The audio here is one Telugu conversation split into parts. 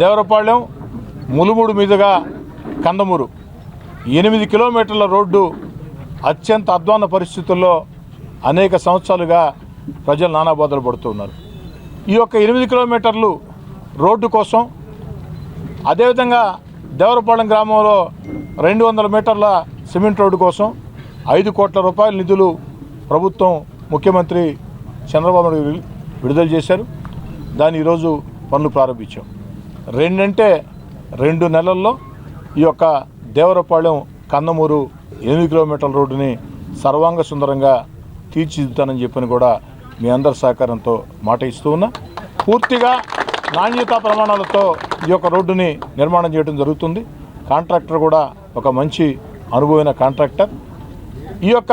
దేవరపాళ్యం ములుముడు మీదుగా కందమూరు. ఎనిమిది కిలోమీటర్ల రోడ్డు అత్యంత అధ్వాన పరిస్థితుల్లో అనేక సంవత్సరాలుగా ప్రజలు నానాబోధలు పడుతున్నారు ఈ యొక్క ఎనిమిది కిలోమీటర్లు రోడ్డు కోసం అదేవిధంగా దేవరపాళెం గ్రామంలో రెండు వందల మీటర్ల సిమెంట్ రోడ్డు కోసం ఐదు కోట్ల రూపాయల నిధులు ప్రభుత్వం ముఖ్యమంత్రి చంద్రబాబు నాయుడు విడుదల చేశారు. దాన్ని ఈరోజు పనులు ప్రారంభించాం. రెండంటే రెండు నెలల్లో ఈ యొక్క దేవరపాళెం కందమూరు ఎనిమిది కిలోమీటర్ల రోడ్డుని సర్వాంగ సుందరంగా తీర్చిదిద్దుతానని చెప్పని కూడా మీ అందరి సహకారంతో మాట ఇస్తూ ఉన్నా. పూర్తిగా నాణ్యతా ప్రమాణాలతో ఈ యొక్క రోడ్డుని నిర్మాణం చేయడం జరుగుతుంది. కాంట్రాక్టర్ కూడా ఒక మంచి అనుభవైన కాంట్రాక్టర్. ఈ యొక్క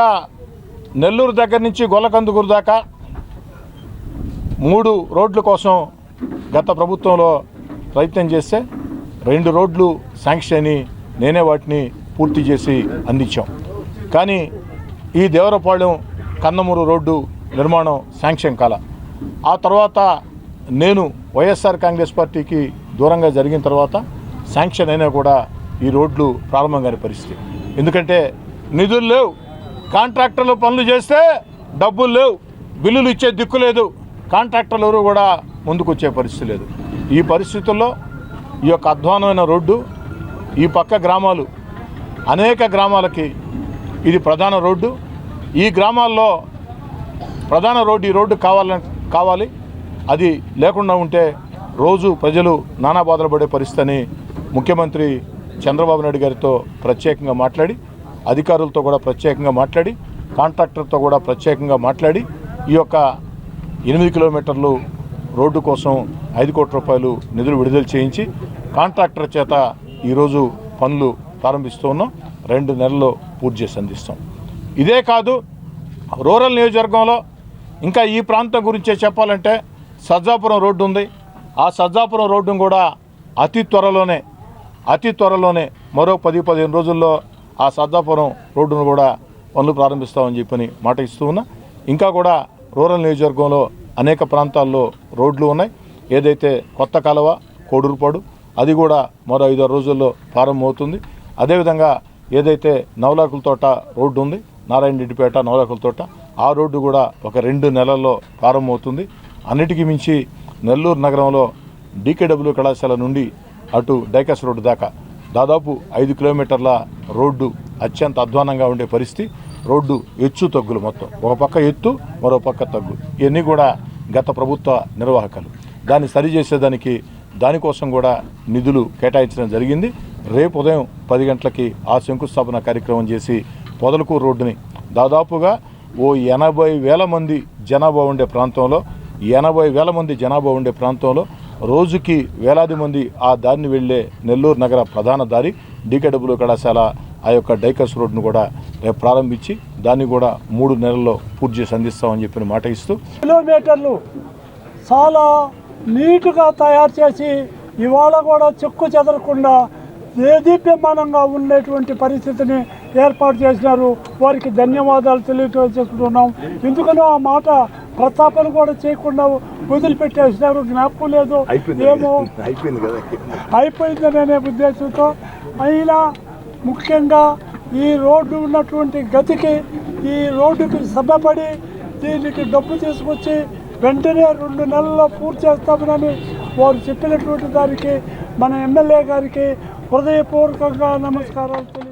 నెల్లూరు దగ్గర నుంచి గొల్లకందుకూరు దాకా మూడు రోడ్ల కోసం గత ప్రభుత్వంలో ప్రయత్నం చేస్తే రెండు రోడ్లు శాంక్షన్ అని నేనే వాటిని పూర్తి చేసి అందించాం. కానీ ఈ దేవరపాళెం కన్నమూరు రోడ్డు నిర్మాణం శాంక్షన్ కాల. ఆ తర్వాత నేను వైఎస్ఆర్ కాంగ్రెస్ పార్టీకి దూరంగా జరిగిన తర్వాత శాంక్షన్ అయినా కూడా ఈ రోడ్లు ప్రారంభం కాని పరిస్థితి. ఎందుకంటే నిధులు లేవు. కాంట్రాక్టర్లు పనులు చేస్తే డబ్బులు లేవు. బిల్లులు ఇచ్చే దిక్కు లేదు. కాంట్రాక్టర్లు ఎవరు కూడా ముందుకొచ్చే పరిస్థితి లేదు. ఈ పరిస్థితుల్లో ఈ యొక్క అధ్వానమైన రోడ్డు ఈ పక్క గ్రామాలు అనేక గ్రామాలకి ఇది ప్రధాన రోడ్డు. ఈ గ్రామాల్లో ప్రధాన రోడ్డు ఈ రోడ్డు కావాలని కావాలి. అది లేకుండా ఉంటే రోజు ప్రజలు నానా బాధలు పడే పరిస్థితి అని ముఖ్యమంత్రి చంద్రబాబు నాయుడు గారితో ప్రత్యేకంగా మాట్లాడి అధికారులతో కూడా ప్రత్యేకంగా మాట్లాడి కాంట్రాక్టర్తో కూడా ప్రత్యేకంగా మాట్లాడి ఈ యొక్క ఎనిమిది కిలోమీటర్లు రోడ్డు కోసం ఐదు కోట్ల రూపాయలు నిధులు విడుదల చేయించి కాంట్రాక్టర్ చేత ఈరోజు పనులు ప్రారంభిస్తూ ఉన్నాం. రెండు నెలల్లో పూర్తి చేసి అందిస్తాం. ఇదే కాదు రూరల్ నియోజకవర్గంలో ఇంకా ఈ ప్రాంతం గురించే చెప్పాలంటే సజ్జాపురం రోడ్డు ఉంది. ఆ సజ్జాపురం రోడ్డును కూడా అతి త్వరలోనే అతి త్వరలోనే మరో పది పదిహేను రోజుల్లో ఆ సజ్జాపురం రోడ్డును కూడా పనులు ప్రారంభిస్తామని చెప్పని మాట ఇస్తూ ఉన్నా. ఇంకా కూడా రూరల్ నియోజకవర్గంలో అనేక ప్రాంతాల్లో రోడ్లు ఉన్నాయి. ఏదైతే కొత్త కాలువ కోడూరుపాడు అది కూడా మరో ఐదారు రోజుల్లో ప్రారంభమవుతుంది. అదేవిధంగా ఏదైతే నవలాకుల తోట రోడ్డు ఉంది నారాయణరెడ్డిపేట నవలాకుల తోట ఆ రోడ్డు కూడా ఒక రెండు నెలల్లో ప్రారంభమవుతుంది. అన్నిటికీ మించి నెల్లూరు నగరంలో డీకేడబ్ల్యూ కళాశాల నుండి అటు డైకాస్ రోడ్డు దాకా దాదాపు ఐదు కిలోమీటర్ల రోడ్డు అత్యంత అధ్వానంగా ఉండే పరిస్థితి. రోడ్డు ఎచ్చు తగ్గులు మొత్తం. ఒక పక్క ఎత్తు మరో పక్క తగ్గు. ఇవన్నీ కూడా గత ప్రభుత్వ నిర్వాహకలు. దాన్ని సరిచేసేదానికి దానికోసం కూడా నిధులు కేటాయించడం జరిగింది. రేపు ఉదయం పది గంటలకి ఆ శంకుస్థాపన కార్యక్రమం చేసి పొదలకూరు రోడ్డుని దాదాపుగా ఓ ఎనభై వేల మంది జనాభా ఉండే ప్రాంతంలో ఎనభై వేల మంది జనాభా ఉండే ప్రాంతంలో రోజుకి వేలాది మంది ఆ దారిని వెళ్ళే నెల్లూరు నగర ప్రధాన దారి డీకేడబ్ల్యూ కళాశాల ఆ యొక్క డైకస్ రోడ్ను కూడా రేపు ప్రారంభించి దాన్ని కూడా మూడు నెలల్లో పూర్తి చేసి అందిస్తామని చెప్పిన మాట ఇస్తూ కిలోమీటర్లు చాలా నీటుగా తయారు చేసి ఇవాళ కూడా చెక్కు చెదరకుండా దేదీప్యమానంగా ఉండేటువంటి పరిస్థితిని ఏర్పాటు చేసినారు. వారికి ధన్యవాదాలు తెలియజేసుకుంటున్నాం. ఎందుకనో ఆ మాట ప్రతాపన కూడా చేయకుండా వదిలిపెట్టేసినారు. జ్ఞాపకం లేదు. ఏమో అయిపోయింది కదా. అయిపోయిందనే ఉద్దేశంతో అయినా ముఖ్యంగా ఈ రోడ్డు ఉన్నటువంటి గతికి ఈ రోడ్డుకి సభపడి దీనికి డబ్బు తీసుకొచ్చి వెంటనే రెండు నెలల్లో పూర్తి చేస్తామని వారు చెప్పినటువంటి దానికి మన ఎమ్మెల్యే గారికి హృదయపూర్వకంగా నమస్కారాలు తెలియ